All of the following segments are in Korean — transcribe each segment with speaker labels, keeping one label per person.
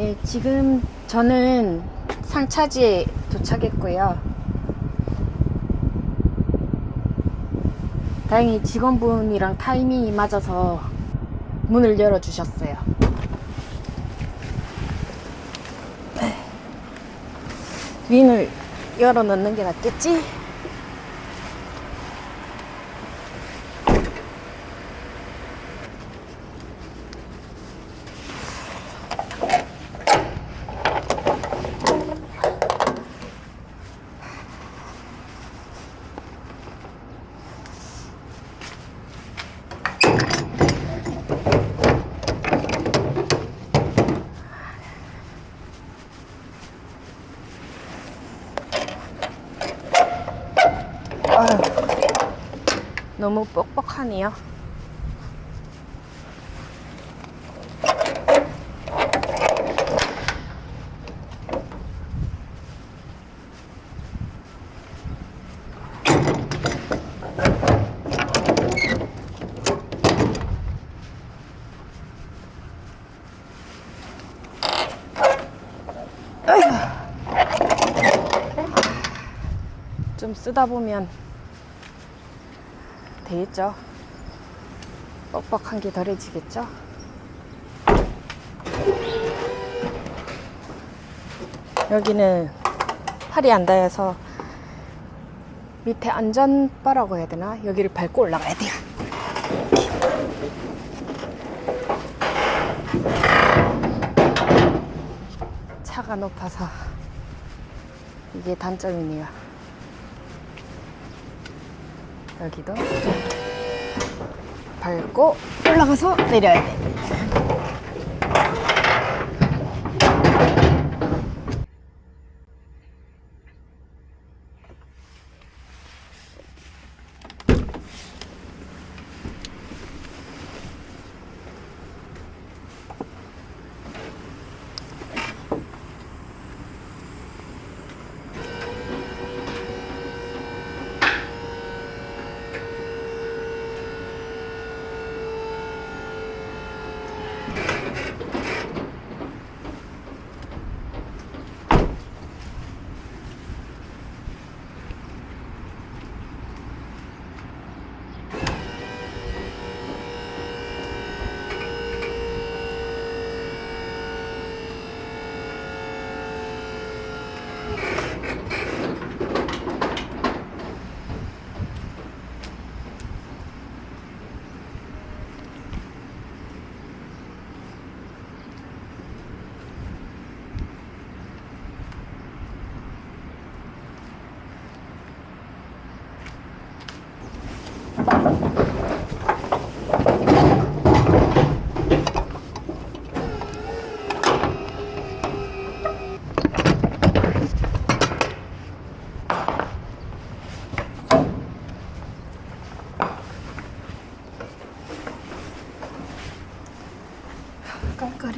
Speaker 1: 네, 지금 저는 상차지에 도착했고요. 다행히 직원분이랑 타이밍이 맞아서 문을 열어주셨어요. 윈을 열어 넣는 게 낫겠지? 너무 뻑뻑하네요. 좀 쓰다 보면 되겠죠. 뻑뻑한 게 덜해지겠죠. 여기는 팔이 안 닿아서 밑에 안전바라고 해야 되나? 여기를 밟고 올라가야 돼요. 차가 높아서 이게 단점이네요. 여기도 밟고 올라가서 내려야 돼.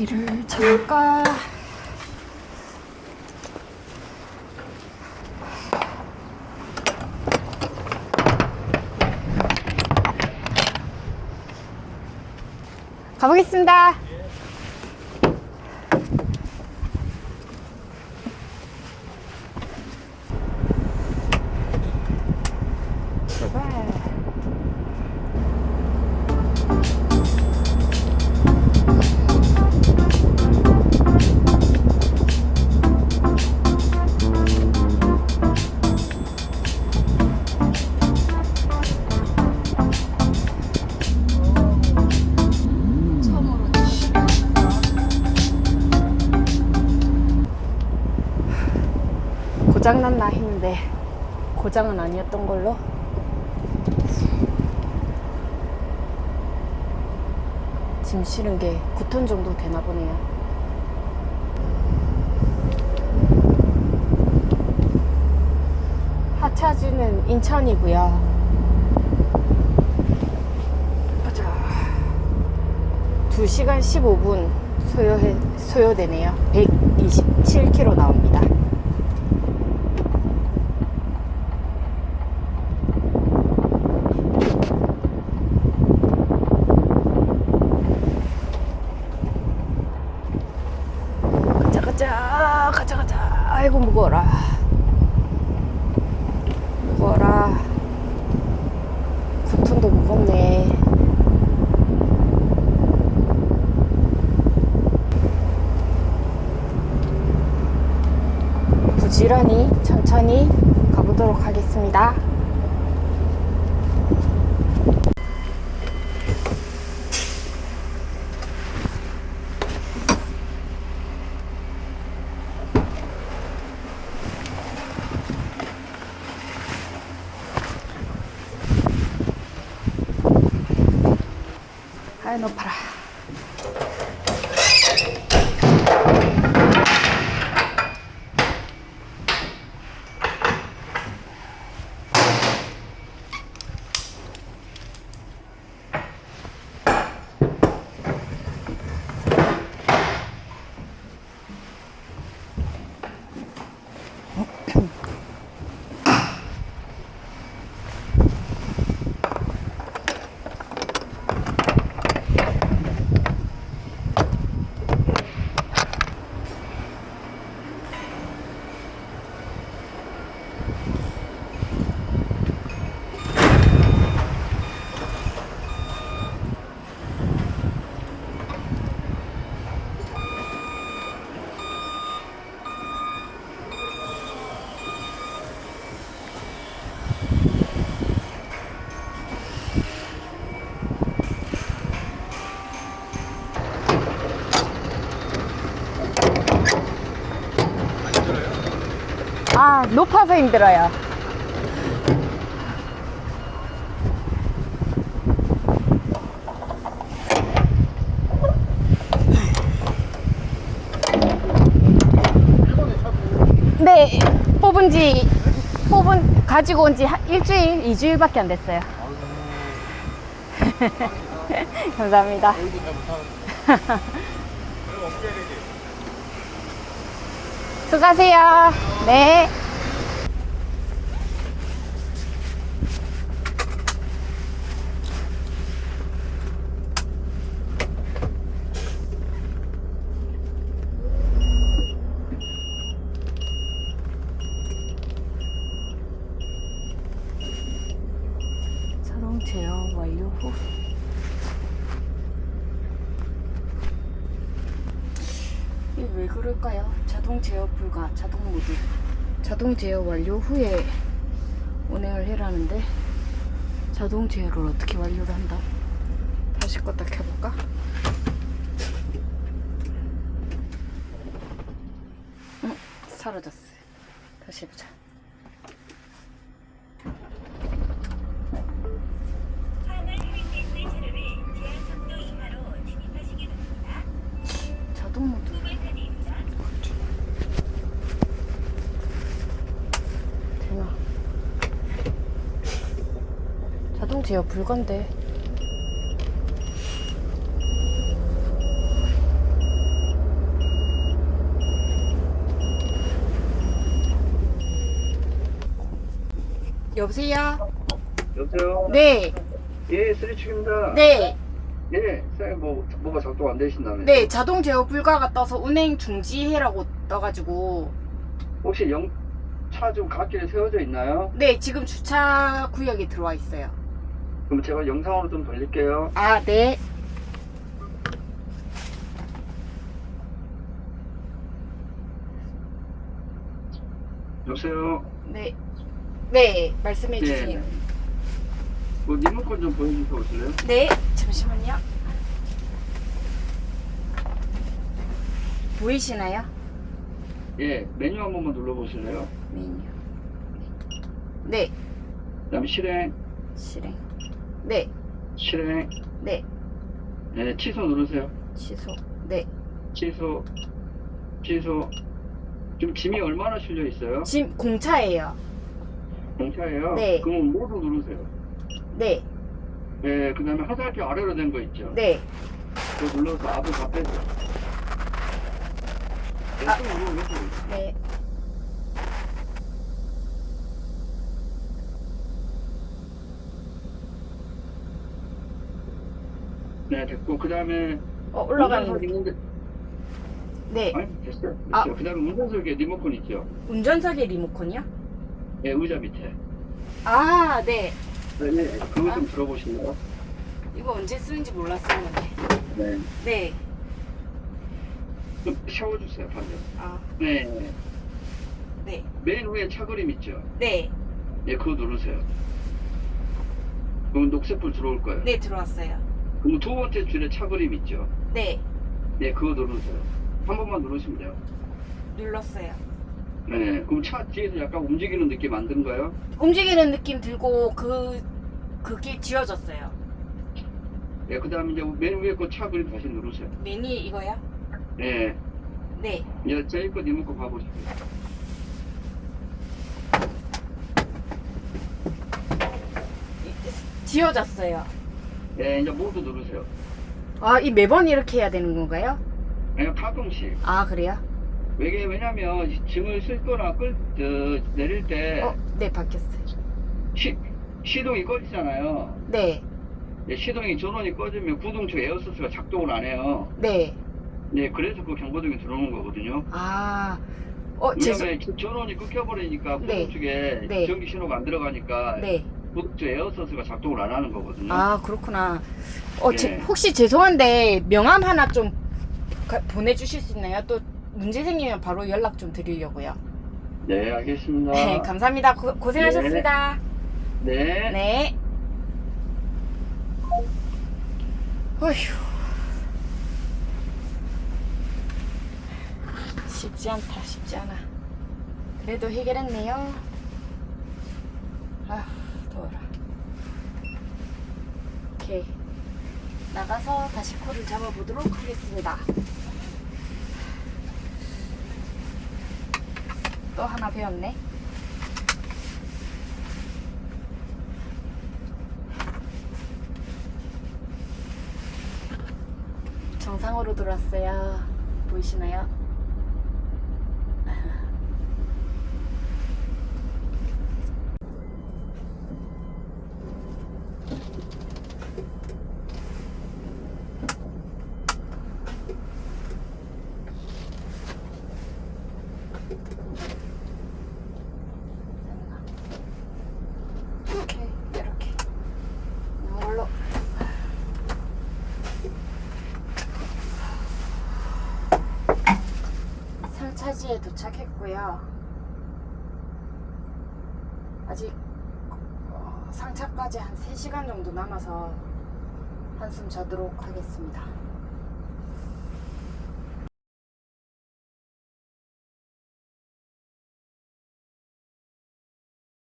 Speaker 1: 깔깔이를 잠깐 가보겠습니다. 고장났나 했는데 고장은 아니었던 걸로 짐 실은 게 9톤 정도 되나 보네요 하차지는 인천이고요 보자 2시간 15분 소요해, 소요되네요. 127km 나옵니다. 가자, 가자. 아이고, 무거워라. 무거워라. 9톤도 무겁네. 부지런히 천천히 가보도록 하겠습니다. 아유 높아라. 아 높아서 힘들어요. 네, 뽑은 지, 뽑은, 가지고 온 지 일주일, 이주일밖에 안 됐어요. 감사합니다. 수고하세요. 네. 자동 제어 완료 후 이게 왜 그럴까요? 자동 제어 불가, 자동 모드. 자동 제어 완료 후에 운행을 해라는데 자동 제어를 어떻게 완료를 한다? 다시 껐다 켜볼까? 응, 사라졌어. 다시 해보자. 자동 모드. 되나? 자동 제어 불가인데. 여보세요?
Speaker 2: 여보세요?
Speaker 1: 네,
Speaker 2: 예, 쓰리축입니다.
Speaker 1: 네,
Speaker 2: 예, 선생님 뭐, 뭐가 작동 안 되신다면서?
Speaker 1: 네, 자동 제어 불가가 떠서 운행 중지해라고 떠가지고.
Speaker 2: 혹시 영, 차 좀 갓길에 세워져 있나요?
Speaker 1: 네, 지금 주차 구역에 들어와 있어요.
Speaker 2: 그럼 제가 영상으로 좀 돌릴게요.
Speaker 1: 아, 네.
Speaker 2: 여보세요?
Speaker 1: 네. 네, 말씀해 주세요.
Speaker 2: 뭐 리모컨 좀 보여주셔 보실래요?
Speaker 1: 네, 잠시만요. 보이시나요?
Speaker 2: 예, 메뉴 한 번만 눌러보실래요?
Speaker 1: 메뉴. 네,
Speaker 2: 그 다음에 실행,
Speaker 1: 실행. 네,
Speaker 2: 실행,
Speaker 1: 네,
Speaker 2: 예, 취소 누르세요.
Speaker 1: 취소. 네.
Speaker 2: 취소, 취소. 지금 짐이 얼마나 실려 있어요?
Speaker 1: 지금 공차예요.
Speaker 2: 공차예요?
Speaker 1: 네.
Speaker 2: 그러면 모두 누르세요.
Speaker 1: 네,
Speaker 2: 예, 그 다음에 화살표 아래로 된 거 있죠?
Speaker 1: 네.
Speaker 2: 그거 눌러서 앞을 다 빼세요. 네,
Speaker 1: 아.
Speaker 2: 또 누르고
Speaker 1: 네.
Speaker 2: 네, 됐고, 그 다음에.
Speaker 1: 어, 올라가는 거.
Speaker 2: 있는데,
Speaker 1: 네.
Speaker 2: 아니 됐어요.
Speaker 1: 아.
Speaker 2: 됐어요. 그다음에 운전석에 리모컨 있죠.
Speaker 1: 운전석에 리모컨이요?
Speaker 2: 예, 의자 밑에.
Speaker 1: 아, 네.
Speaker 2: 네, 네. 그거
Speaker 1: 아.
Speaker 2: 좀 들어보실래요?
Speaker 1: 이거 언제 쓰는지 몰랐었는데.
Speaker 2: 네.
Speaker 1: 네.
Speaker 2: 좀 세워주세요, 반대.
Speaker 1: 아,
Speaker 2: 네.
Speaker 1: 네.
Speaker 2: 맨 위에 차 그림 있죠.
Speaker 1: 네.
Speaker 2: 예, 그거 누르세요. 그럼 녹색불 들어올 거예요.
Speaker 1: 네, 들어왔어요.
Speaker 2: 그럼 두 번째 줄에 차 그림 있죠.
Speaker 1: 네.
Speaker 2: 네, 그거 누르세요. 한 번만 누르시면 돼요.
Speaker 1: 눌렀어요.
Speaker 2: 네. 그럼 차 뒤에서 약간 움직이는 느낌 안 드는가요?
Speaker 1: 움직이는 느낌 들고 그 그게 지워졌어요.
Speaker 2: 네, 그 다음에 이제 맨 위에 거 차 그림 다시 누르세요.
Speaker 1: 매니 이거요?
Speaker 2: 네.
Speaker 1: 네.
Speaker 2: 이제 저희 거 리모컨 봐보시죠.
Speaker 1: 지워졌어요.
Speaker 2: 네, 이제 모두 누르세요.
Speaker 1: 아, 이 매번 이렇게 해야 되는 건가요?
Speaker 2: 그냥 가끔씩.
Speaker 1: 아, 그래요?
Speaker 2: 왜게 왜냐면 짐을 싣거나 끌 저, 내릴 때
Speaker 1: 어, 네, 바뀌었어요.
Speaker 2: 시, 시동이 꺼지잖아요.
Speaker 1: 네.
Speaker 2: 예, 시동이 전원이 꺼지면 구동 쪽 에어소스가 작동을 안 해요.
Speaker 1: 네.
Speaker 2: 네, 그래서 그 경보등이 들어오는 거거든요.
Speaker 1: 아. 어, 죄송.
Speaker 2: 왜냐면 저- 전원이 끊겨버리니까 구동
Speaker 1: 네.
Speaker 2: 쪽에
Speaker 1: 네.
Speaker 2: 전기 신호가 안 들어가니까
Speaker 1: 네.
Speaker 2: 구동 쪽 에어소스가 작동을 안 하는 거거든요.
Speaker 1: 아, 그렇구나. 어, 제-
Speaker 2: 네.
Speaker 1: 혹시 죄송한데 명함 하나 좀 가- 보내주실 수 있나요? 또 문제 생기면 바로 연락 좀 드리려고요.
Speaker 2: 네, 알겠습니다.
Speaker 1: 네, 감사합니다. 고, 고생하셨습니다.
Speaker 2: 네.
Speaker 1: 네. 어휴. 쉽지 않다, 쉽지 않아. 그래도 해결했네요. 아, 더워라. 오케이. 나가서 다시 코를 잡아보도록 하겠습니다. 또 하나 배웠네. 정상으로 돌았어요. 보이시나요? 상차지에 도착했고요. 아직 어, 상차까지 한 3시간 정도 남아서 한숨 자도록 하겠습니다.